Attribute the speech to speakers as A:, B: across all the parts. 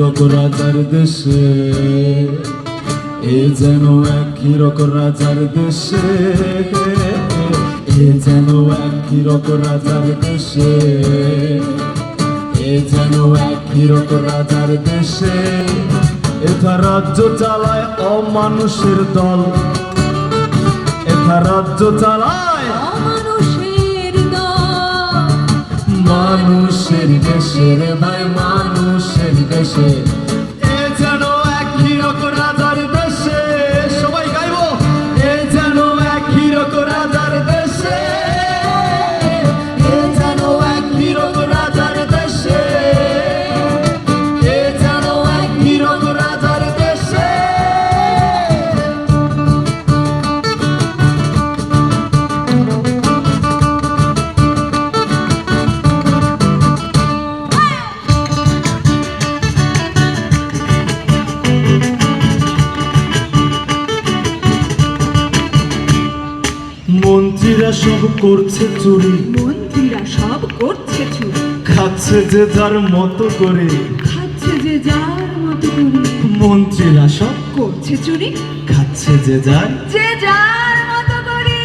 A: হিরক রাজার দেশে এ যেন এক হিরক রাজার দেশে। এ যেন এক হিরক রাজার দেশে এ যেন এক হিরক রাজার দেশে। এথা রাজ্য চালায় অমানুষের দল। এথা রাজ্য চালায়
B: অমানুষের দল।
A: মানুষের দেশের ভাই মানুষের দেশে মন্ত্রীরা সব করছে চুরি।
B: মন্ত্রীরা সব করছে চুরি।
A: খাচ্ছে যে যার মতো করে।
B: খাচ্ছে যে যার মতো করে।
A: মন্ত্রীরা সব
B: করছে চুরি।
A: খাচ্ছে যে যার
B: যে যার মতো করে।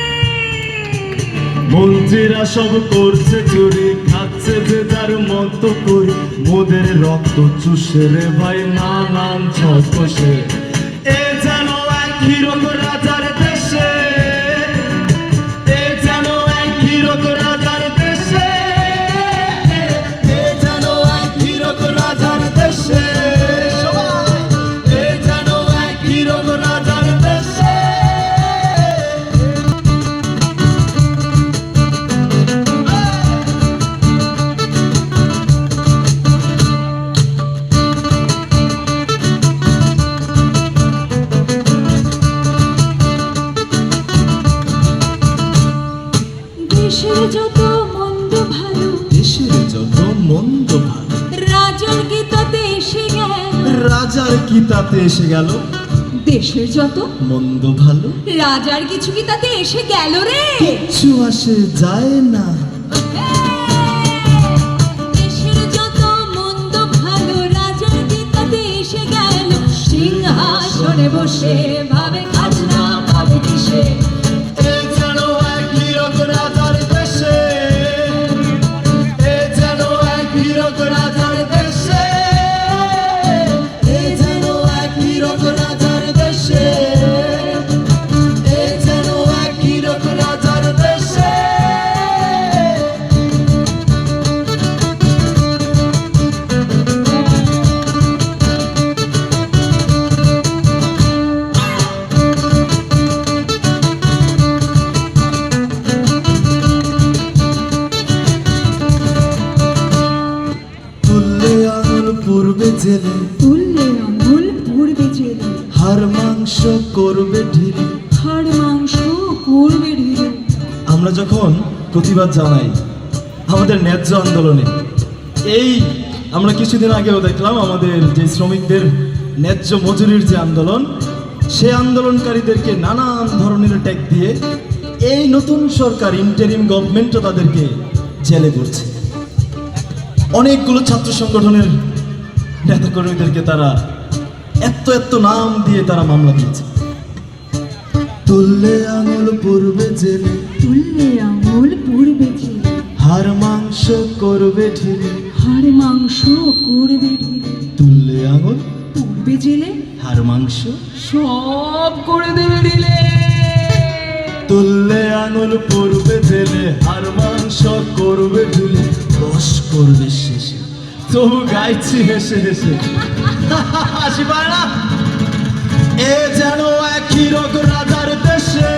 A: মন্ত্রীরা সব করছে চুরি খাচ্ছে যে যার মতো করে। মোদের রক্ত চুষে রে ভাই নানান ছসে রাজার
B: গীতাতে এসে গেল।
A: রাজার কি এসে গেল।
B: দেশের যত
A: মন্দ ভালো।
B: রাজার কিছু কি তাতে এসে গেল রে।
A: কিচ্ছু আসে যায় না।
B: দেশের যত মন্দ ভালো রাজার গীতাতে এসে গেল। সিংহাসনে বসে ভাবে খাজনা পাবে কিসে?
A: জেলে
B: তুললে জেলে
A: হার মাংস করবে ঢিলে।
B: হাড় মাংস করবে ঢিলে।
A: আমরা যখন প্রতিবাদ জানাই আমাদের ন্যায্য আন্দোলনে এই আমরা কিছুদিন আগেও দেখলাম আমাদের যে শ্রমিকদের ন্যায্য মজুরির যে আন্দোলন সে আন্দোলনকারীদেরকে নানান ধরনের ট্যাগ দিয়ে এই নতুন সরকার ইন্টারিম গভর্নমেন্টও তাদেরকে জেলে করছে অনেকগুলো ছাত্র সংগঠনের নেতাকর্মীদেরকে তারা এত এত নাম দিয়ে তারা মামলা দিয়েছে। তুললে আঙুল পূর্বে জেলে
B: তুললে আঙুল পড়বে জেলে।
A: হার মাংস করবে ঢিলে।
B: হাড় মাংস করবে ঢিলে।
A: তুললে আঙুল
B: পড়বে জেলে।
A: হার মাংস
B: সব করে দেবে ঢিলে।
A: তুললে আঙুল পড়বে জেলে হার মাংস করবে ঢিলে। রস করবে শেষে। তবু গাইছি হেসে হেসে। হাসি পায় না? এ যেন এক হিরক রাজার দেশে।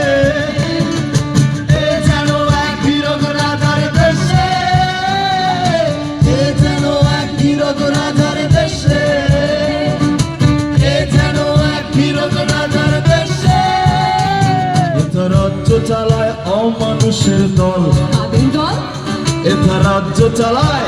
A: রাজ্য চালায় অমানুষের দল? এথা রাজ্য চালায়